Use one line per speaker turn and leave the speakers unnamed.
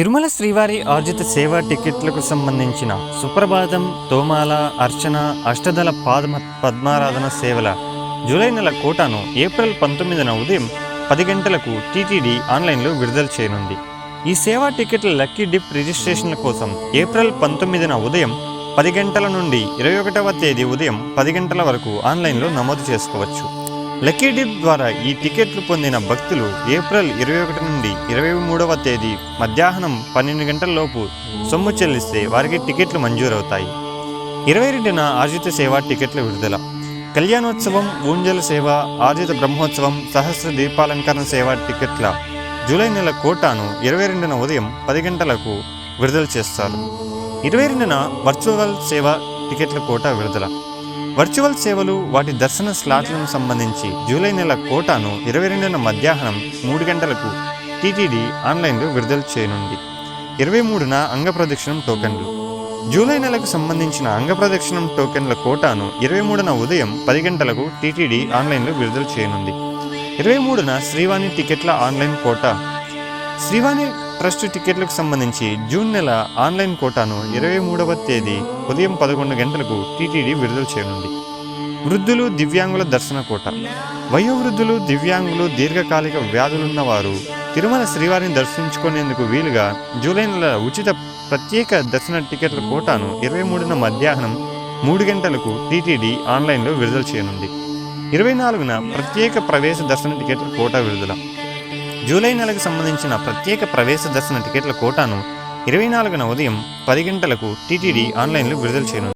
తిరుమల శ్రీవారి ఆర్జిత సేవా టికెట్లకు సంబంధించిన సుప్రభాతం తోమాల అర్చన అష్టదళ పాదమ పద్మారాధన సేవల జూలై నెల కోటాను ఏప్రిల్ పంతొమ్మిదిన ఉదయం పది గంటలకు టీటీడీ ఆన్లైన్లో విడుదల చేయనుంది. ఈ సేవా టికెట్ల లక్కీ డిప్ రిజిస్ట్రేషన్ల కోసం ఏప్రిల్ పంతొమ్మిదిన ఉదయం పది గంటల నుండి ఇరవై ఒకటవ తేదీ ఉదయం పది గంటల వరకు ఆన్లైన్లో నమోదు చేసుకోవచ్చు. లక్కీ డిప్ ద్వారా ఈ టికెట్లు పొందిన భక్తులు ఏప్రిల్ ఇరవై ఒకటి నుండి ఇరవై మూడవ తేదీ మధ్యాహ్నం పన్నెండు గంటలలోపు సొమ్ము చెల్లిస్తే వారికి టికెట్లు మంజూరవుతాయి. ఇరవై రెండున ఆర్జిత సేవ టికెట్ల విడుదల. కళ్యాణోత్సవం ఊంజల సేవ ఆర్జిత బ్రహ్మోత్సవం సహస్ర దీపాలంకరణ సేవ టికెట్ల జూలై నెల కోటాను ఇరవై రెండున ఉదయం పది గంటలకు విడుదల చేస్తారు. ఇరవై రెండున వర్చువల్ సేవ టికెట్ల కోటా విడుదల. వర్చువల్ సేవలు వాటి దర్శన స్లాట్లను సంబంధించి జూలై నెల కోటాను ఇరవై రెండున మధ్యాహ్నం మూడు గంటలకు టీటీడీ ఆన్లైన్లో విడుదల చేయనుంది. ఇరవై మూడున అంగప్రదక్షిణం టోకెన్లు. జూలై నెలకు సంబంధించిన అంగప్రదక్షిణం టోకెన్ల కోటాను ఇరవై మూడున ఉదయం పది గంటలకు టీటీడీ ఆన్లైన్లో విడుదల చేయనుంది. ఇరవై మూడున శ్రీవాణి టికెట్ల ఆన్లైన్ కోటా. శ్రీవాణి ట్రస్ట్ టికెట్లకు సంబంధించి జూన్ నెల ఆన్లైన్ కోటాను ఇరవై మూడవ తేదీ ఉదయం పదకొండు గంటలకు టీటీడీ విడుదల చేయనుంది. వృద్ధులు దివ్యాంగుల దర్శన కోట. వయోవృద్ధులు దివ్యాంగులు దీర్ఘకాలిక వ్యాధులున్న వారు తిరుమల శ్రీవారిని దర్శించుకునేందుకు వీలుగా జూలై నెల ఉచిత ప్రత్యేక దర్శన టికెట్ల కోటాను ఇరవై మూడున మధ్యాహ్నం మూడు గంటలకు టీటీడీ ఆన్లైన్లో విడుదల చేయనుంది. ఇరవై నాలుగున ప్రత్యేక ప్రవేశ దర్శన టికెట్ల కోటా విడుదల. జూలై నెలకు సంబంధించిన ప్రత్యేక ప్రవేశ దర్శన టికెట్ల కోటాను ఇరవై నాలుగున ఉదయం పది గంటలకు టీటీడీ ఆన్లైన్లో విడుదల చేయనుంది.